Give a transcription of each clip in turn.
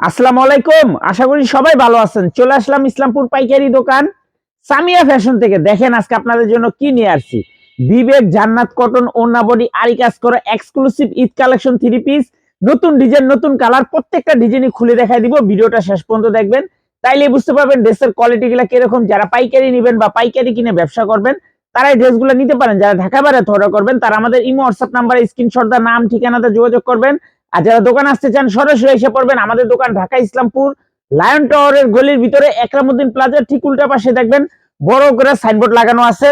আসসালামু আলাইকুম। আশা করি সবাই ভালো আছেন। চলে আসলাম ইসলামপুর পাইকারি দোকান। সামিয়া ফ্যাশন থেকে দেখেন আজকে আপনাদের জন্য কি নিয়ে আসছি। বিবেক, জান্নাত, কটন বডি আরি কাজ করা exclusive Eid collection three piece নতুন ডিজাইন নতুন কালার প্রত্যেকটা ডিজাইনই খুলে দেখাই দিব। ভিডিওটা শেষ পর্যন্ত দেখবেন। তাইলে বুঝতে পারবেন ড্রেসের কোয়ালিটি গুলা কীরকম। যারা পাইকারি নেবেন বা পাইকারি কিনে ব্যবসা করবেন তারা এই ড্রেসগুলো নিতে পারেন। যারা ঢাকা বাইরে অর্ডার করবেন, তারা আমাদের ইমো, হোয়াটসঅ্যাপ নাম্বারে স্ক্রিনশট দা নাম, ঠিকানাতে যোগাযোগ করবেন। আর যারা দোকান আসতে চান, সরাসরি এসে পড়বেন আমাদের দোকান ঢাকা ইসলামপুর, লায়ন টাওয়ারের গলির ভিতরে, একরামুদ্দিন প্লাজার ঠিক উল্টা পাশে দেখবেন, বড় করে সাইনবোর্ড লাগানো আছে।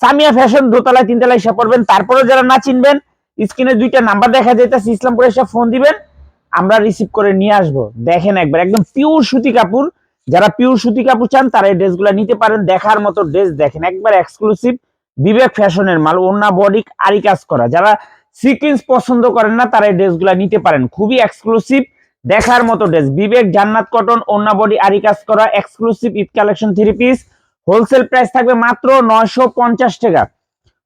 সামিয়া ফ্যাশন দোতলায় তিনতলায় এসে পড়বেন। তারপরে যারা না চিনবেন, স্ক্রিনে দুইটা নাম্বার দেখা যাইতেছে, ইসলামপুরে এসে ফোন দিবেন, আমরা রিসিভ করে নিয়ে আসব। দেখেন একবার, একদম পিওর সুতি কাপড়। যারা পিওর সুতি কাপড় চান, তারা এই ড্রেসগুলো নিতে পারেন। দেখার মতো ড্রেস দেখেন, একবার এক্সক্লুসিভ বিবেক ফ্যাশনের মাল ওন্না বডি আরি কাজ করা। যারা সিকুয়েন্স পছন্দ করেন না, তারা এই ড্রেসগুলো নিতে পারেন। খুবই এক্সক্লুসিভ দেখার মতো ড্রেস। বিবেক, জান্নাত কটন ওন্না বডি আরি কাজ করা exclusive Eid collection three piece wholesale price থাকবে মাত্র নয়শো পঞ্চাশ টাকা।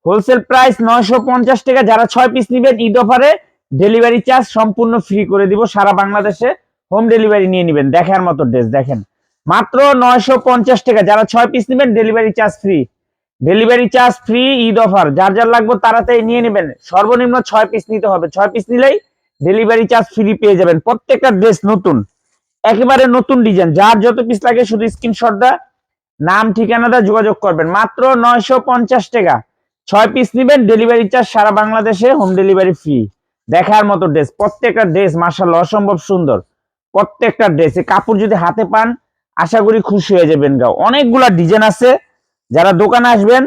হোলসেল প্রাইস নয়শো পঞ্চাশ টাকা। যারা ছয় পিস নিবেন ঈদ অফারে ডেলিভারি চার্জ সম্পূর্ণ ফ্রি করে দিব। সারা বাংলাদেশে হোম ডেলিভারি নিয়ে নিবেন। দেখার মতো ড্রেস, দেখেন। মাত্র নয়শো পঞ্চাশ টাকা। যারা ছয় পিস নিবেন delivery charge free delivery charge free Eid offer যার যার লাগবে তাড়াতাড়ি নিয়ে নেবেন। সর্বনিম্ন ছয় পিস নিতে হবে। ছয় পিস নিলেই ডেলিভারি চার্জ ফ্রি পেয়ে যাবেন। প্রত্যেকটা ড্রেস নতুন। একেবারে নতুন ডিজাইন যার যত পিস লাগে শুধু স্ক্রিনশট দা নাম ঠিকানাটা যোগাযোগ করবেন। মাত্র নয়শো পঞ্চাশ টাকা। ছয় পিস নিবেন ডেলিভারি চার্জ সারা বাংলাদেশে হোম ডেলিভারি ফ্রি দেখার মতো ড্রেস প্রত্যেকটা ড্রেস মার্শাল অসম্ভব সুন্দর। প্রত্যেকটা ড্রেস কাপড় যদি হাতে পান, আশা করি খুশি হয়ে যাবেন গা অনেকগুলা ডিজাইন আছে। যারা দোকানে আসবেন,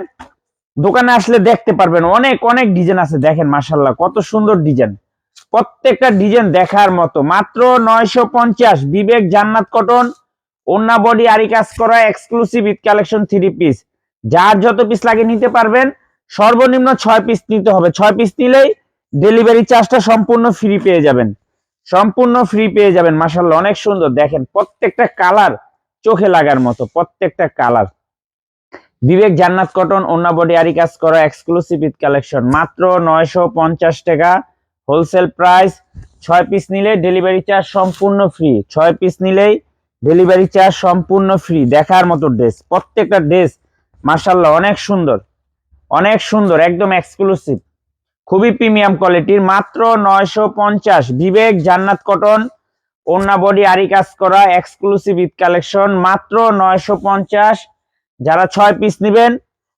দোকানে আসলে দেখতে পারবেন অনেক অনেক ডিজাইন আছে, দেখেন মাসাল্লাহ কত সুন্দর ডিজাইন প্রত্যেকটা ডিজাইন দেখার মতো, মাত্র নয়শো পঞ্চাশ, বিবেক জান্নাত কটন ওন্না বডি আরি কাজ করা exclusive Eid collection three piece যার যত পিস লাগে নিতে পারবেন, সর্বনিম্ন ছয় পিস নিতে হবে। ছয় পিস নিলেই ডেলিভারি চার্জটা সম্পূর্ণ ফ্রি পেয়ে যাবেন। সম্পূর্ণ ফ্রি পেয়ে যাবেন মাসাল্লাহ অনেক সুন্দর। দেখেন, প্রত্যেকটা কালার চোখে লাগার মতো, প্রত্যেকটা কালার বিবেক জান্নাত কটন ওন্না বডি আরি কাজ করা এক্সক্লুসিভ ঈদ কালেকশন মাত্র নয়শো পঞ্চাশ টাকা। হোলসেল প্রাইস ছয় পিস নিলে ডেলিভারি চার্জ সম্পূর্ণ ফ্রি ছয় পিস নিলেই ডেলিভারি চার্জ সম্পূর্ণ ফ্রি দেখার মতো ড্রেস প্রত্যেকটা ড্রেস মার্শাল্লাহ অনেক সুন্দর। অনেক সুন্দর, একদম এক্সক্লুসিভ খুবই প্রিমিয়াম কোয়ালিটির মাত্র নয়শো পঞ্চাশ। বিবেক জান্নাত কটন ওন্না বডি আরি কাজ করা এক্সক্লুসিভ ঈদ কালেকশন মাত্র নয়শো পঞ্চাশ। যারা ছয় পিস নেবেন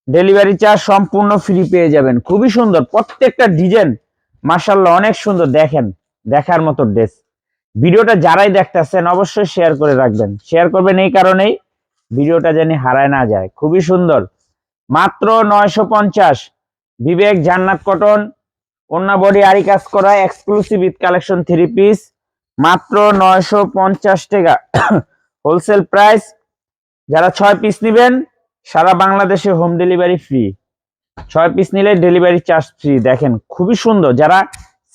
ডেলিভারি চার্জ সম্পূর্ণ ফ্রি পেয়ে যাবেন। খুবই সুন্দর। প্রত্যেকটা ডিজাইন মার্শাল্লাহ অনেক সুন্দর। দেখেন, দেখার মতো ড্রেস ভিডিওটা যারাই দেখতেছেন, অবশ্যই শেয়ার করে রাখবেন। শেয়ার করবেন এই কারণেই ভিডিওটা যেন হারায় না যায়। খুবই সুন্দর। মাত্র নয়শো পঞ্চাশ। বিবেক জান্নাত কটন অন্য বডি আরি কাজ করা exclusive Eid collection three piece মাত্র নয়শো পঞ্চাশ টাকা। হোলসেল প্রাইস যারা ছয় পিস নেবেন, সারা বাংলাদেশে হোম ডেলিভারি ফ্রি ছয় পিস নিলে ডেলিভারি চার্জ ফ্রি দেখেন, খুবই সুন্দর। যারা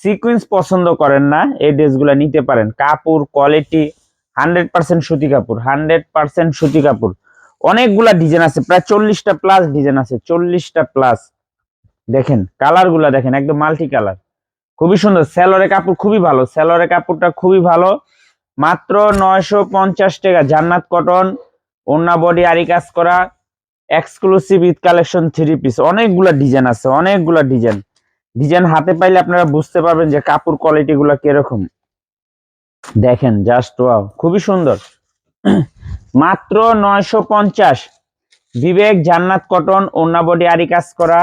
সিকুয়েন্স পছন্দ করেন না, এই ড্রেসগুলো নিতে পারেন। কাপড় কোয়ালিটি হান্ড্রেড পার্সেন্ট সুতি কাপড় হান্ড্রেড পার্সেন্ট সুতি কাপড়। অনেকগুলা ডিজাইন আছে, প্রায় চল্লিশটা প্লাস ডিজাইন আছে, চল্লিশটা প্লাস দেখেন কালারগুলা দেখেন, একদম মাল্টি কালার খুবই সুন্দর। স্যালোরে কাপড় খুবই ভালো। স্যালোরে কাপড়টা খুবই ভালো। মাত্র নয়শো পঞ্চাশ টাকা। জান্নাত কটন ওন্না বডি আরি কাজ করা exclusive Eid collection three piece অনেকগুলা ডিজাইন আছে, অনেকগুলা ডিজাইন ডিজাইন হাতে পাইলে আপনারা বুঝতে পারবেন যে কাপড় কোয়ালিটি গুলা কীরকম। দেখেন জাস্ট ওয়াও খুবই সুন্দর। মাত্র নয়শো পঞ্চাশ। বিবেক জান্নাত কটন ওন্না বডি আরি কাজ করা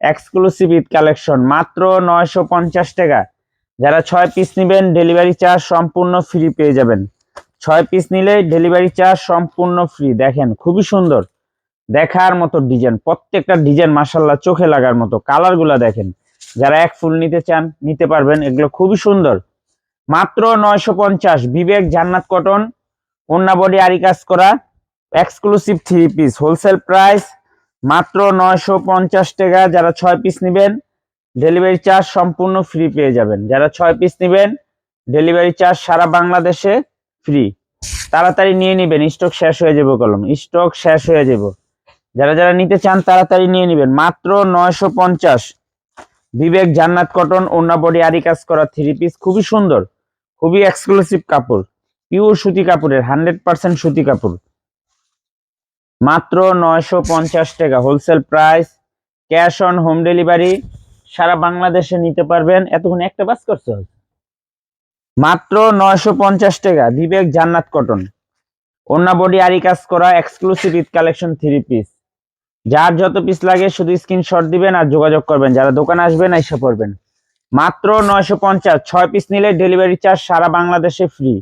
এক্সক্লুসিভ ঈদ কালেকশন মাত্র নয়শো পঞ্চাশ টাকা। যারা ছয় পিস নেবেন ডেলিভারি চার্জ সম্পূর্ণ ফ্রি পেয়ে যাবেন। ছয় পিস নিলে ডেলিভারি চার্জ সম্পূর্ণ ফ্রি দেখেন, খুবই সুন্দর। দেখার মতো ডিজাইন প্রত্যেকটা ডিজাইন মাসাল্লাহ চোখে লাগার মতো। কালারগুলা দেখেন, যারা এক ফুল নিতে চান, নিতে পারবেন। এগুলো খুবই সুন্দর। মাত্র নয়শো পঞ্চাশ, বিবেক জান্নাত কটন অন্না বডি আরি কাজ করা exclusive three piece wholesale price মাত্র নয়শো পঞ্চাশ টাকা। যারা ছয় পিস নেবেন ডেলিভারি চার্জ সম্পূর্ণ ফ্রি পেয়ে যাবেন। যারা ছয় পিস নেবেন ডেলিভারি চার্জ সারা বাংলাদেশে ফ্রি তাড়াতাড়ি নিয়ে নেবেন স্টক শেষ হয়ে যাবে কলম। স্টক শেষ হয়ে যাব। যারা যারা নিতে চান, তাড়াতাড়ি নিয়ে নেবেন। মাত্র নয়শো পঞ্চাশ। বিবেক, জান্নাত কটন ওন্না বডি আরি কাজ করা থ্রি পিস খুবই সুন্দর। খুবই এক্সক্লুসিভ কাপড়। পিওর সুতি কাপড়ের হান্ড্রেড পার্সেন্ট সুতি কাপড়। মাত্র নয়শো পঞ্চাশ টাকা। Wholesale price cash on home delivery সারা বাংলাদেশে নিতে পারবেন। এতক্ষণ একটা বাস করছ মাত্র নয়শো পঞ্চাশ টাকা। বিবেক জান্নাত কটন। অন্য বডি আরি কাজ করা exclusive Eid collection three piece যার যত পিস লাগে শুধু স্ক্রিনশট দিবেন আর যোগাযোগ করবেন। যারা দোকানে আসবেন এসে পড়বেন। মাত্র নয়শো পঞ্চাশ। ছয় পিস নিলে ডেলিভারি চার্জ সারা বাংলাদেশে ফ্রি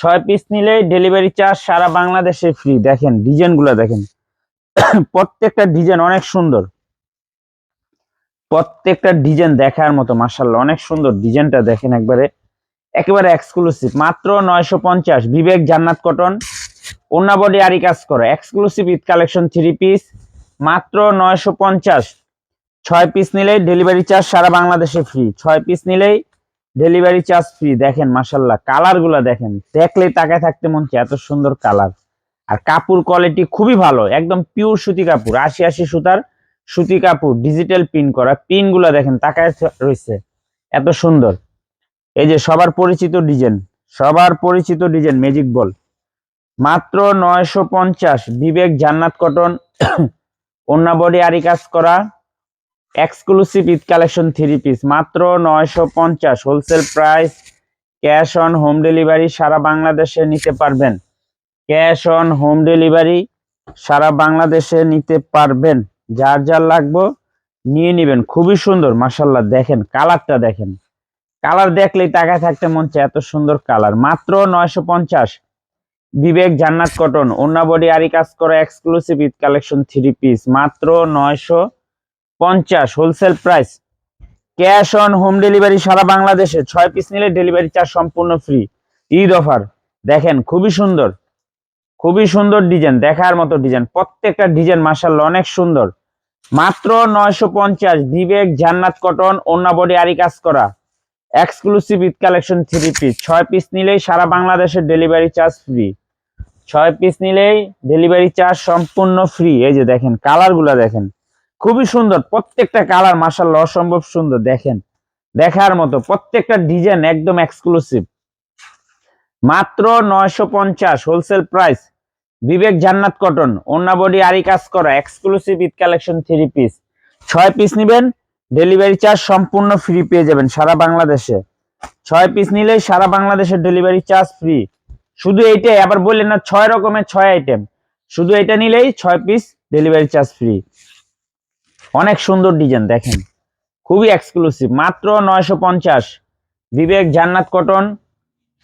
ছয় পিস নিলে ডেলিভারি চার্জ সারা বাংলাদেশে ফ্রি দেখেন ডিজাইনগুলো দেখেন। প্রত্যেকটা ডিজাইন অনেক সুন্দর। প্রত্যেকটা ডিজাইন দেখার মতো মার্শাল্লাহ অনেক সুন্দর। ডিজাইনটা দেখেন একবারে। একেবারে এক্সক্লুসিভ মাত্র নয়শো পঞ্চাশ। বিবেক জান্নাত কটন। অন্য বডি আরি কাজ করো। Exclusive Eid collection three piece মাত্র নয়শো পঞ্চাশ। ছয় পিস নিলেই ডেলিভারি চার্জ সারা বাংলাদেশে ফ্রি ছয় পিস নিলেই ডেলিভারি চার্জ ফ্রি দেখেন মাসাল্লাহ কালারগুলা দেখেন। দেখলেই তাকায় থাকতে মন চায়, এত সুন্দর কালার আর কাপড় কোয়ালিটি খুবই ভালো। একদম পিওর সুতি কাপড়, আশি আশি সুতার সুতি কাপড় ডিজিটাল পিন করা। পিনগুলা দেখেন, তাকায় রয়েছে এত সুন্দর। এই যে সবার পরিচিত ডিজাইন, সবার পরিচিত ডিজাইন ম্যাজিক বল মাত্র নয়শো পঞ্চাশ, বিবেক, জান্নাত কটন অন্যাবডি আরি কাজ করা exclusive Eid collection three piece মাত্র নয়শো পঞ্চাশ wholesale price cash on home delivery সারা বাংলাদেশে নিতে পারবেন। ক্যাশ অন হোম ডেলিভারি সারা বাংলাদেশে নিতে পারবেন। যার যার লাগবো, নিয়ে নেবেন। খুবই সুন্দর মাসাল্লাহ দেখেন কালারটা দেখেন। কালার দেখলেই তাকায় থাকতে মন চায় এত সুন্দর কালার মাত্র নয়শো পঞ্চাশ। বিবেক জান্নাত কটন অন্য বডি আরি কাজ করা exclusive Eid collection three piece মাত্র নয়শো পঞ্চাশ। Wholesale price cash on home delivery সারা বাংলাদেশে। ছয় পিস নিলে ডেলিভারি চার্জ সম্পূর্ণ ফ্রি ঈদ অফার দেখেন, খুবই সুন্দর। খুবই সুন্দর ডিজাইন দেখার মতো ডিজাইন প্রত্যেকটা ডিজাইন মাসাল্লাহ অনেক সুন্দর। মাত্র নয়শো পঞ্চাশ। বিবেক জান্নাত কটন অন্য বডি আরি কাজ করা। Exclusive Eid collection three piece ছয় পিস নিলেই সারা বাংলাদেশের ডেলিভারি চার্জ ফ্রি ছয় পিস নিলেই ডেলিভারি চার্জ সম্পূর্ণ ফ্রি এই যে দেখেন কালারগুলা দেখেন। খুবই সুন্দর, প্রত্যেকটা কালার মাসাল্লাহ অসম্ভব সুন্দর, দেখেন। দেখার মতো প্রত্যেকটা ডিজাইন একদম এক্সক্লুসিভ মাত্র নয়শো পঞ্চাশ হোলসেল প্রাইস বিবেক জান্নাত কটন অন্য বডি আরি কাজ করা। Exclusive Eid collection three piece ছয় পিস নিবেন ডেলিভারি চার্জ সম্পূর্ণ ফ্রি পেয়ে যাবেন সারা বাংলাদেশে। ছয় পিস নিলেই সারা বাংলাদেশের ডেলিভারি চার্জ ফ্রি শুধু এইটাই, আবার বললেন না, ছয় রকমের ছয় আইটেম শুধু এটা নিলেই ছয় পিস ডেলিভারি চার্জ ফ্রি অনেক সুন্দর ডিজাইন দেখেন। খুবই এক্সক্লুসিভ মাত্র নয়শো পঞ্চাশ। বিবেক, জান্নাত কটন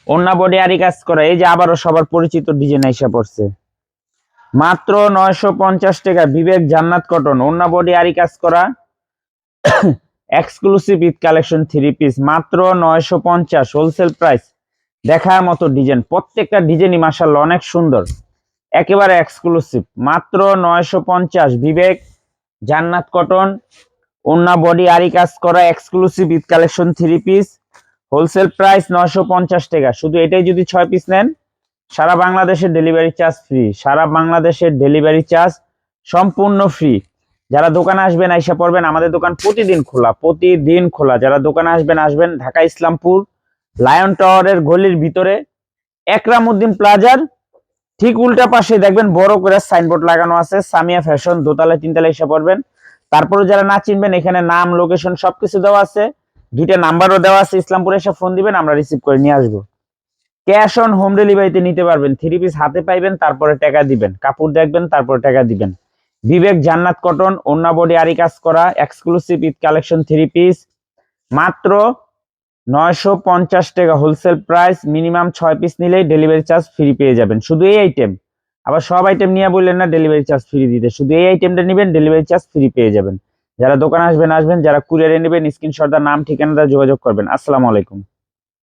অন্য বডি আরি কাজ করা। এই যে আবারও সবার পরিচিত ডিজাইন এসে পড়ছে। মাত্র নয়শো পঞ্চাশ টাকা, বিবেক, জান্নাত কটন অন্য বডি আরি কাজ করা। Exclusive Eid collection three piece মাত্র নয়শো পঞ্চাশ হোলসেল প্রাইস দেখার মতো ডিজাইন প্রত্যেকটা ডিজাইনই মাসাল্লাহ অনেক সুন্দর। একেবারে এক্সক্লুসিভ মাত্র নয়শো পঞ্চাশ বিবেক, জান্নাত কটন অন্য বডি আরি কাজ করা exclusive Eid collection three piece wholesale price নয়শো পঞ্চাশ টাকা। শুধু এটাই যদি ছয় পিস নেন, সারা বাংলাদেশের ডেলিভারি চার্জ ফ্রি সারা বাংলাদেশের ডেলিভারি চার্জ সম্পূর্ণ ফ্রি যারা দোকানে আসবেন, আইসা পড়বেন। আমাদের দোকান প্রতিদিন খোলা প্রতিদিন খোলা। যারা দোকানে আসবেন আসবেন ঢাকা ইসলামপুর, লায়ন টাওয়ারের গলির ভিতরে একরামুদ্দিন প্লাজার, ঠিক উল্টা পাশে দেখবেন বড় করে সাইনবোর্ড লাগানো আছে, সামিয়া ফ্যাশন, দোতলায়, তিনতলায় এসে পড়বেন। তারপরে যারা না চিনবেন, এখানে নাম, লোকেশন সবকিছু দেওয়া আছে। দুইটা নাম্বারও দেওয়া আছে, ইসলামপুরে এসে ফোন দিবেন, আমরা রিসিভ করে নিয়ে আসব। ক্যাশ অন হোম ডেলিভারিতে নিতে পারবেন। থ্রি পিস হাতে পাইবেন, তারপরে টাকা দিবেন। কাপড় দেখবেন, তারপরে টাকা দিবেন। বিবেক, জান্নাত কটন অন্য বডি আরি কাজ করা exclusive Eid collection three piece মাত্র নয়শো পঞ্চাশ টাকা হোলসেল প্রাইস মিনিমাম ছয় পিস নিলেই ডেলিভারি চার্জ ফ্রি পেয়ে যাবেন। শুধু এই আইটেম আবার সব আইটেম নিয়ে বললেন না ডেলিভারি চার্জ ফ্রি দিতে। শুধু এই আইটেমটা নেবেন ডেলিভারি চার্জ ফ্রি পেয়ে যাবেন। যারা দোকানে আসবেন আসবেন। যারা কুরিয়ারে নেবেন স্ক্রিনশট নাম, ঠিকানাটা যোগাযোগ করবেন। আসসালামু আলাইকুম।